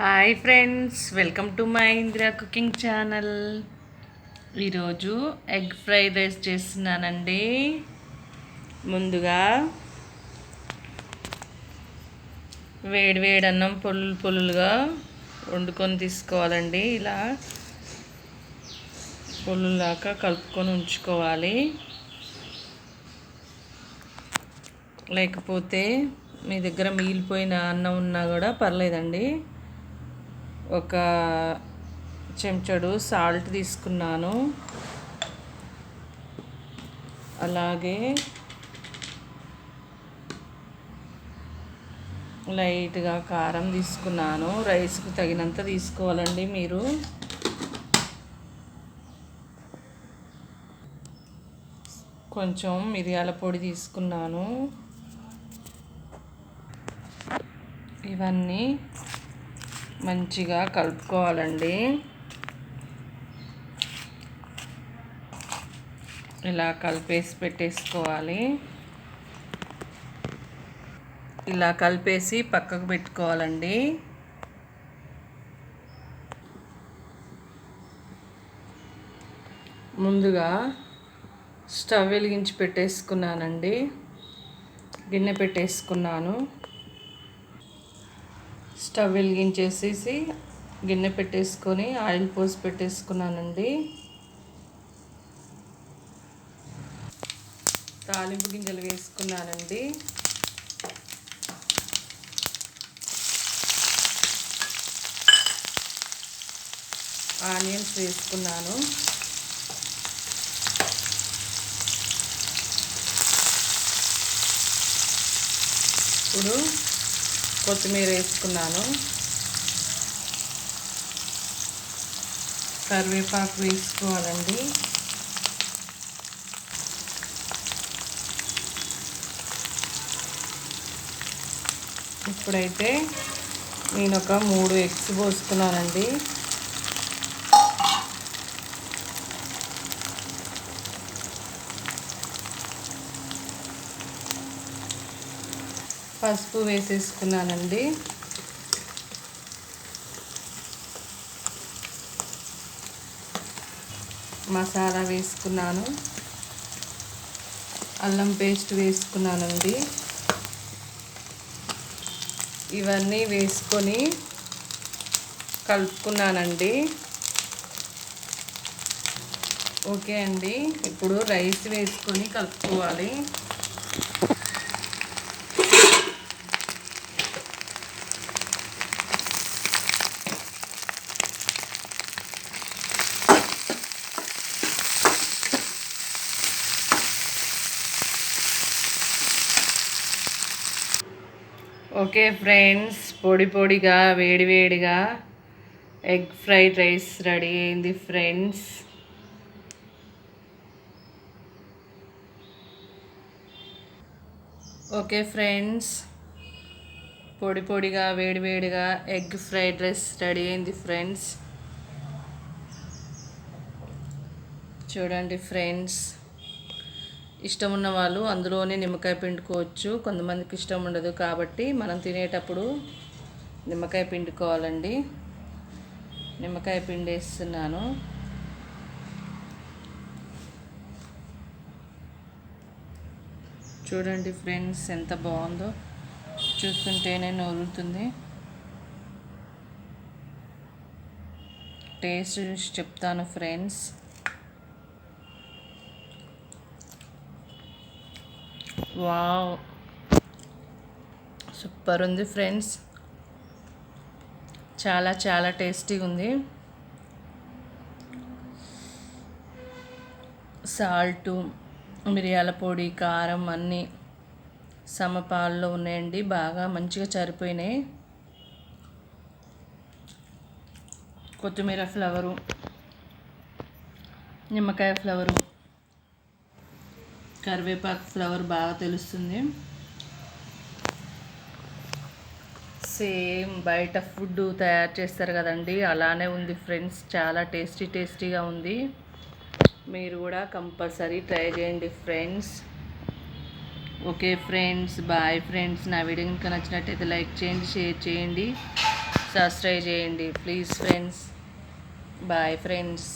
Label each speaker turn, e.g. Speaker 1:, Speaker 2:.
Speaker 1: Hi friends welcome to my Indira cooking channel. ఈరోజు egg fried rice చేస్తున్నానండి. ముందుగా వేడి వేడి అన్నం పొల్లు పొల్లులుగా వండుకొని తీసుకోవాలండి. ఇలా పొల్లులాగా కలుపుకొని ఉంచుకోవాలి. లేకపోతే మీ దగ్గర మిగిలిపోయిన అన్నం ఉన్నా కూడా పర్లేదండి. ఒక చెంచడు సాల్ట్ తీసుకున్నాను. అలాగే లైట్గా కారం తీసుకున్నాను. రైస్కు తగినంత తీసుకోవాలండి మీరు. కొంచెం మిరియాల పొడి తీసుకున్నాను. ఇవన్నీ మంచిగా కలుపుకోవాలండి. ఇలా కలిపేసి పెట్టేసుకోవాలి. ఇలా కలిపేసి పక్కకు పెట్టుకోవాలండి. ముందుగా స్టవ్ వెలిగించి పెట్టేసుకున్నానండి. గిన్నె పెట్టేసుకున్నాను. స్టవ్ వెలిగించేసేసి గిన్నె పెట్టేసుకొని ఆయిల్ పోసి పెట్టేసుకున్నానండి. తాలింపు గింజలు వేసుకున్నానండి. ఆనియన్స్ వేసుకున్నాను. ఇప్పుడు కొత్తిమీర వేసుకున్నాను. కరివేపాకు వేసుకోవాలండి. ఇప్పుడైతే నేను ఒక మూడు ఎగ్స్ పోసుకున్నానండి. పసుపు వేసేసుకున్నానండి. మసాలా వేసుకున్నాను. అల్లం పేస్ట్ వేసుకున్నానండి. ఇవన్నీ వేసుకొని కలుపుకున్నానండి. ఓకే అండి. ఇప్పుడు రైస్ వేసుకొని కలుపుకోవాలి. Okay friends. పొడి పొడిగా వేడి వేడిగా ఎగ్ ఫ్రైడ్ రైస్ రెడీ అయింది ఫ్రెండ్స్. Okay friends. పొడి పొడిగా వేడి వేడిగా ఎగ్ ఫ్రైడ్ రైస్ రెడీ అయింది ఫ్రెండ్స్. చూడండి ఫ్రెండ్స్. ఇష్టం ఉన్న వాళ్ళు అందులోనే నిమ్మకాయ పిండుకోవచ్చు. కొంతమందికి ఇష్టం ఉండదు కాబట్టి మనం తినేటప్పుడు నిమ్మకాయ పిండుకోవాలండి. నిమ్మకాయ పిండేస్తున్నాను. చూడండి ఫ్రెండ్స్ ఎంత బాగుందో. చూస్తుంటేనే నోరుతుంది. టేస్ట్ చూసి చెప్తాను ఫ్రెండ్స్. వావ్. సూపర్ ఉంది ఫ్రెండ్స్. చాలా చాలా టేస్టీగా ఉంది. సాల్టు మిరియాల పొడి కారం అన్నీ సమపాల్లో ఉన్నాయండి. బాగా మంచిగా సరిపోయినాయి. కొత్తిమీర ఫ్లవరు నిమ్మకాయ ఫ్లవరు. కరివేపాకు ఫ్లవర్ బాగా తెలుస్తుంది. సేమ్ బయట ఫుడ్ తయారు చేస్తారు కదండి అలానే ఉంది ఫ్రెండ్స్ చాలా టేస్టీ టేస్టీగా ఉంది. మీరు కూడా కంపల్సరీ ట్రై చేయండి friends. Okay friends bye friends నా వీడియో కనుక నచ్చినట్టయితే లైక్ చేయండి షేర్ చేయండి సబ్స్క్రైబ్ చేయండి ప్లీజ్ ఫ్రెండ్స్. Bye friends.